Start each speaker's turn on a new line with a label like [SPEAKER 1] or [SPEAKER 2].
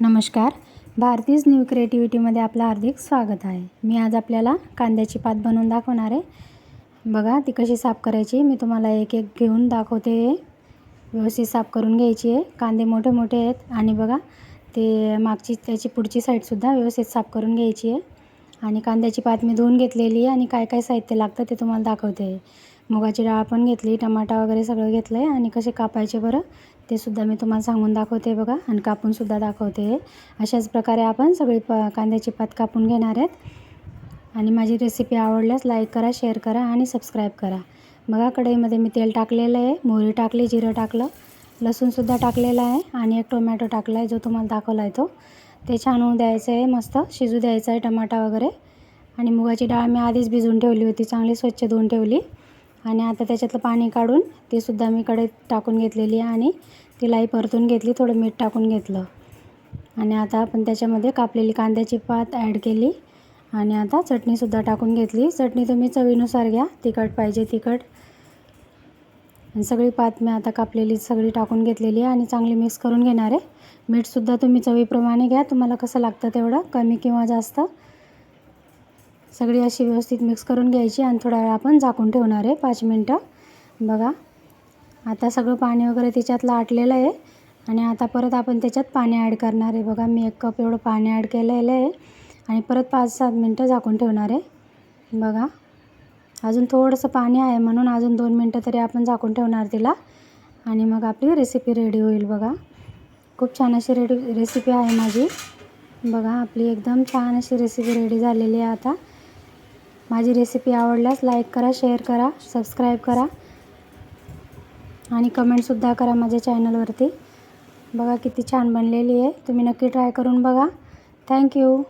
[SPEAKER 1] नमस्कार. भारतीज न्यू क्रिएटिव्हिटीमध्ये आपलं हार्दिक स्वागत आहे. मी आज आपल्याला कांद्याची पात बनवून दाखवणार आहे. बघा ती कशी साफ करायची मी तुम्हाला एक एक घेऊन दाखवते. व्यवस्थित साफ करून घ्यायची आहे. कांदे मोठे मोठे आहेत. आणि बघा ते मागची त्याची पुढची साईडसुद्धा व्यवस्थित साफ करून घ्यायची आहे. आणि कांद्याची पात मी धुवून घेतलेली आहे. आणि काय काय साहित्य लागतं ते तुम्हाला दाखवते. मुगाची डाळ पण घेतली टमाटा वगैरे सगळं घेतलं आहे आणि कसे कापायचे बरं ते सुद्धा मी तुम्हाला सांगून दाखवते बघा आणि कापूनसुद्धा दाखवते. अशाच प्रकारे आपण सगळी प कांद्याची पात कापून घेणार आहेत. आणि माझी रेसिपी आवडल्यास लाईक करा शेअर करा आणि सबस्क्राईब करा. बघा कढईमध्ये मी तेल टाकलेलं आहे मोहरी टाकली जिरं टाकलं लसूणसुद्धा टाकलेलं आहे आणि एक टोमॅटो टाकला आहे जो तुम्हाला दाखवला आहे तो. ते छान होऊन द्यायचं आहे मस्त शिजू द्यायचं आहे टमाटा वगैरे. आणि मुगाची डाळ मी आधीच भिजून ठेवली होती चांगली स्वच्छ धुवून ठेवली. आणि आता त्याच्यातलं पाणी काढून ते सुद्धा मी कढईत टाकून घेतलेली आहे आणि तिलाही परतून घेतली थोडं मीठ टाकून घेतलं. आणि आता आपण त्याच्यामध्ये कापलेली कांद्याची पात ॲड केली आणि आता चटणीसुद्धा टाकून घेतली. चटणी तुम्ही चवीनुसार घ्या तिखट पाहिजे तिखट. आणि सगळी पात मी आता कापलेली सगळी टाकून घेतलेली आहे आणि चांगली मिक्स करून घेणार आहे. मीठसुद्धा तुम्ही चवीप्रमाणे घ्या तुम्हाला कसं लागतं तेवढं कमी किंवा जास्त. सगळी अशी व्यवस्थित मिक्स करून घ्यायची आणि थोडा वेळ आपण झाकून ठेवणार आहे पाच मिनटं. बघा आता सगळं पाणी वगैरे त्याच्यात लाटलेलं आहे आणि आता परत आपण त्याच्यात पाणी ॲड करणार आहे. बघा मी एक कप एवढं पाणी ॲड केलेलं आहे आणि परत पाच सात मिनटं झाकून ठेवणार आहे. बघा अजून थोडंसं पाणी आहे म्हणून अजून दोन मिनटं तरी आपण झाकून ठेवणार तिला. आणि मग आपली रेसिपी रेडी होईल बघा. खूप छान अशी रेडी रेसिपी आहे माझी. बघा आपली एकदम छान अशी रेसिपी रेडी झालेली आहे आता. माझी रेसिपी आवडल्यास लाईक करा शेअर करा सबस्क्राईब करा. आणि कमेंटसुद्धा करा माझ्या चॅनलवरती बघा किती छान बनलेली आहे. तुम्ही नक्की ट्राय करून बघा. थँक्यू